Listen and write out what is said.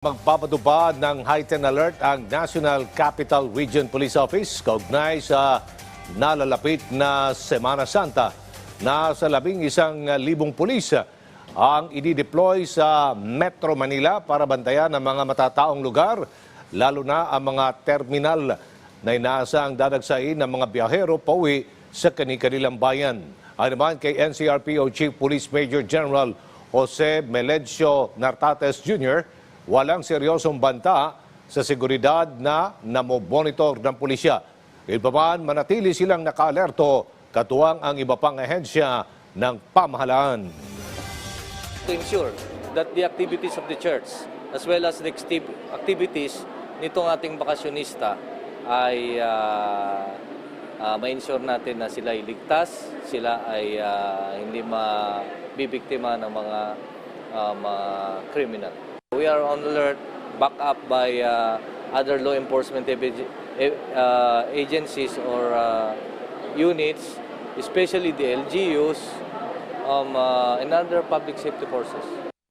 Magpapatupad ng heightened alert ang National Capital Region Police Office kaugnay sa nalalapit na Semana Santa. Nasa labing isang libong pulis ang idideploy sa Metro Manila para bantayan ang mga matataong lugar, lalo na ang mga terminal na inaasang dadagsain ng mga biyahero pauwi sa kani-kanilang bayan. Ayon naman kay NCRPO Chief Police Major General Jose Melencio Nartates Jr., walang seryosong banta sa seguridad na namomonitor ng pulisya. Ilpaman, manatili silang nakaalerto katuwang ang iba pang ahensya ng pamahalaan. to ensure that the activities of the church as well as the acti- activities nitong ating bakasyonista ay ah, ah, ma-ensure natin na sila ay ligtas, sila ay ah, hindi mabibiktima ng mga ah, mga criminal. We are on alert, backed up by ah, other law enforcement ah, agencies or ah, units, especially the LGUs, um, uh, and other public safety forces.